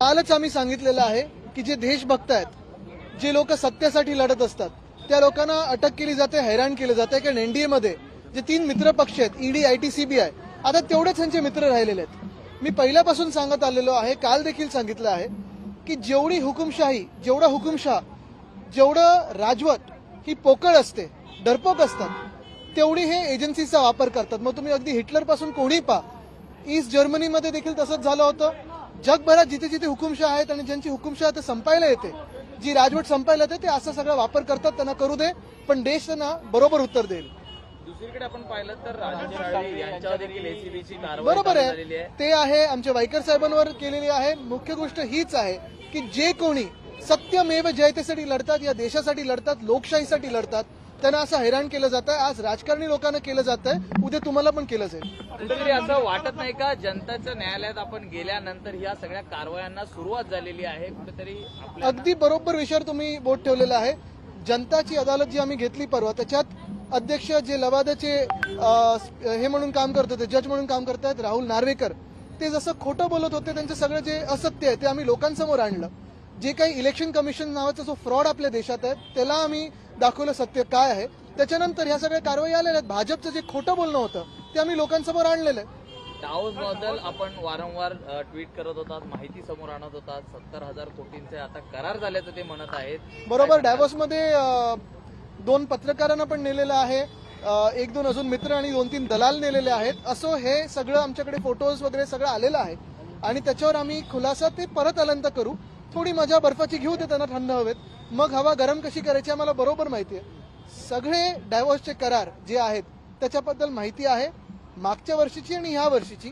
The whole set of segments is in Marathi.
कालच आम्ही सांगितलेलं आहे की जे देशभक्त आहेत जे लोक सत्यासाठी लढत असतात त्या लोकांना अटक केली जाते हैराण केलं जाते. कारण एनडीए मध्ये जे तीन मित्र पक्ष आहेत ईडी आय टी सीबीआय आता तेवढेच त्यांचे मित्र राहिलेले आहेत. मी पहिल्यापासून सांगत आलेलो आहे काल देखील सांगितलं आहे की जेवढी हुकुमशाही जेवढा हुकुमशाह जेवढं राजवट ही पोकळ असते डरपोक असतात तेवढी हे एजन्सीचा वापर करतात. मग तुम्ही अगदी हिटलरपासून कोणी पा ईस्ट जर्मनीमध्ये देखील तसंच झालं होतं. जगभरात जिथे जिथे हुकुमशाह आहेत आणि ज्यांची हुकुमशाह ते संपायला येते जी राजवट संपायला येते ते असा सगळा वापर करतात त्यांना करू दे पण देश त्यांना बरोबर उत्तर देईल. दुसरीकडे आपण पाहिलं तर यांच्यावर बरोबर आहे. ते आहे आमच्या वाईकर साहेबांवर केलेली आहे. मुख्य गोष्ट हीच आहे की जे कोणी सत्यमेव जयतेसाठी लढतात या देशासाठी लढतात लोकशाहीसाठी लढतात त्यांना असं हैराण केलं जातं आज राजकारणी लोकांना केलं जात आहे उद्या तुम्हाला पण केलं जाईल. कुठेतरी असं वाटत नाही का जनताच्या न्यायालयात आपण गेल्यानंतर या सगळ्या कारवायांना सुरुवात झालेली आहे? कुठेतरी आपल्या अगदी बरोबर विषयावर तुम्ही बोट ठेवलेला आहे. जनताची अदालत जी आम्ही घेतली परवा त्याच्यात अध्यक्ष जे लवादाचे अ, हे म्हणून काम करत होते जज म्हणून काम करतायत राहुल नार्वेकर ते जसं खोटं बोलत होते त्यांचं सगळं जे असत्य आहे ते आम्ही लोकांसमोर आणलं. जे काही इलेक्शन कमिशन नावाचा जो फ्रॉड आपल्या देशात आहे त्याला आम्ही दाखवलं सत्य काय आहे. त्याच्यानंतर ह्या सगळ्या कारवाई आलेल्या आहेत. भाजपचं जे खोटं बोलणं होतं ते आम्ही लोकांसमोर आणलेलं आहे. डाऊसबद्दल आपण वारंवार ट्विट करत होतात माहिती समोर आणत होतात. सत्तर हजार कोटींचे आता करार झाल्याचं ते म्हणत आहेत. बरोबर डॅवॉसमध्ये अ, दोन पत्रकारांना पण नेलेलं आहे. एक दोन अजून मित्र आणि दोन तीन दलाल नेलेले आहेत. असं हे सगळं आमच्याकडे फोटोज वगैरे सगळं आलेलं आहे. आणि त्याच्यावर आम्ही खुलासा ते परत आल्यानंतर करू. थोडी मजा बर्फाची घेऊ दे त्यांना थंड हवेत. मग हवा गरम कशी करायची आम्हाला बरोबर माहिती आहे. सगळे डायव्होर्सचे करार जे आहेत त्याच्याबद्दल माहिती आहे. मागच्या वर्षीची आणि ह्या वर्षीची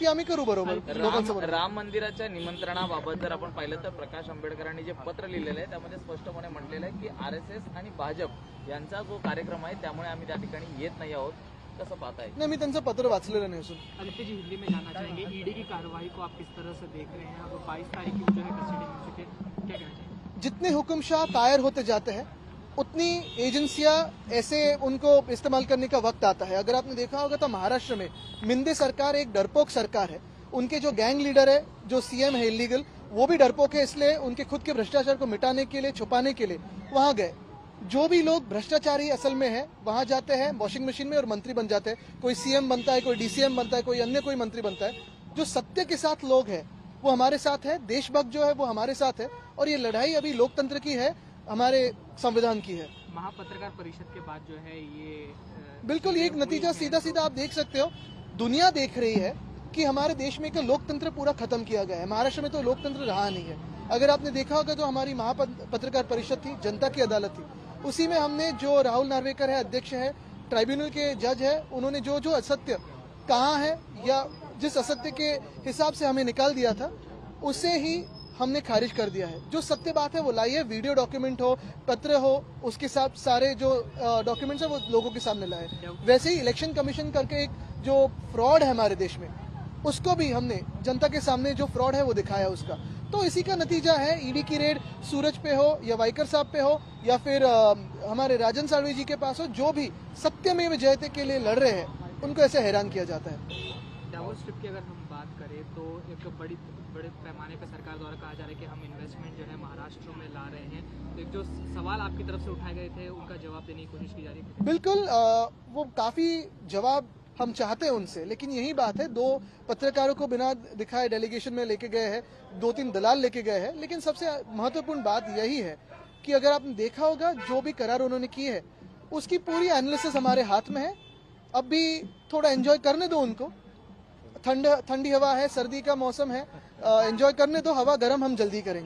ती आम्ही करू बरोबर राम राम मंदिराच्या निमंत्रणाबाबत जर आपण पाहिलं तर प्रकाश आंबेडकरांनी जे पत्र लिहिलेलं आहे त्यामध्ये स्पष्टपणे म्हटलेलं आहे की आर एस एस आणि भाजप यांचा जो कार्यक्रम आहे त्यामुळे आम्ही त्या ठिकाणी येत नाही आहोत. कसं नाही मी त्यांचं पत्र वाचलेलं नाही असून आदित्य जी हिंदी में जानना चाहेंगे। ईडी की कार्रवाई को आप किस तरह से देख रहे हैं? अब बाईस तारीख की जो है कस्टडी मिल चुके क्या कहना चाहिए जितने हुक्मशाह कायर होते जाते हैं उतनी एजेंसियाँ ऐसे उनको इस्तेमाल करने का वक्त आता है। अगर आपने देखा होगा तो महाराष्ट्र में मिंदे सरकार एक डरपोक सरकार है। उनके जो गैंग लीडर है जो सीएम है इलीगल वो भी डरपोक है इसलिए उनके खुद के भ्रष्टाचार को मिटाने के लिए छुपाने के लिए वहाँ गए। जो भी लोग भ्रष्टाचारी असल में है वहाँ जाते हैं वॉशिंग मशीन में और मंत्री बन जाते हैं। कोई सीएम बनता है कोई डीसीएम बनता है कोई अन्य कोई मंत्री बनता है। जो सत्य के साथ लोग हैं वो हमारे साथ है देशभक्त जो है वो हमारे साथ है और ये लड़ाई अभी लोकतंत्र की है हमारे संविधान की है। महापत्रकार परिषद के बाद जो है ये बिल्कुल ये एक नतीजा सीधा सीधा आप देख सकते हो। दुनिया देख रही है कि हमारे देश में का लोकतंत्र पूरा खत्म किया गया है। महाराष्ट्र में तो लोकतंत्र रहा नहीं है। अगर आपने देखा होगा तो हमारी महापत्रकार परिषद थी जनता की अदालत थी। उसी में हमने जो राहुल नार्वेकर है, अध्यक्ष है, ट्राइब्यूनल के जज है, उन्होंने जो जो असत्य कहा है या जिस असत्य के हिसाब से हमें निकाल दिया था, उसे ही हमने खारिज कर दिया है। जो सत्य बात है वो लाइए वीडियो डॉक्यूमेंट हो, पत्र हो, उसके साथ सारे जो डॉक्यूमेंट्स है वो लोगों के सामने लाए। वैसे ही इलेक्शन कमीशन करके एक जो फ्रॉड है हमारे देश में, उसको भी हमने, जनता के सामने जो फ्रॉड है वो दिखाया उसका। तो इसी का नतीजा है ईडी की रेड सूरज पे हो या वाइकर साहब पे हो या फिर अ, हमारे राजन साळवी जी के पास हो जो भी सत्यमेव जयते के लिए लड़ रहे हैं उनको ऐसे हैरान किया जाता है। डावोस ट्रिप की अगर हम बात करें तो एक बड़ी बड़े पैमाने पर सरकार द्वारा कहा जा रहा है कि हम इन्वेस्टमेंट जो है महाराष्ट्र में ला रहे हैं। तो एक जो सवाल आपकी तरफ़ से उठाए गए थे उनका जवाब देने की कोशिश की जा रही है। बिल्कुल अ, वो काफ़ी जवाब हम चाहते हैं उनसे। लेकिन यही बात है, दो पत्रकारों को बिना दिखाए डेलीगेशन में लेके गए हैं, दो तीन दलाल लेके गए हैं। लेकिन सबसे महत्वपूर्ण बात यही है कि अगर आपने देखा होगा, जो भी करार उन्होंने किए है, उसकी पूरी एनालिसिस हमारे हाथ में है। अब भी थोड़ा एंजॉय करने दो उनको। ठंड, ठंडी हवा है, सर्दी का मौसम है एंजॉय करने दो, हवा गर्म हम जल्दी करेंगे।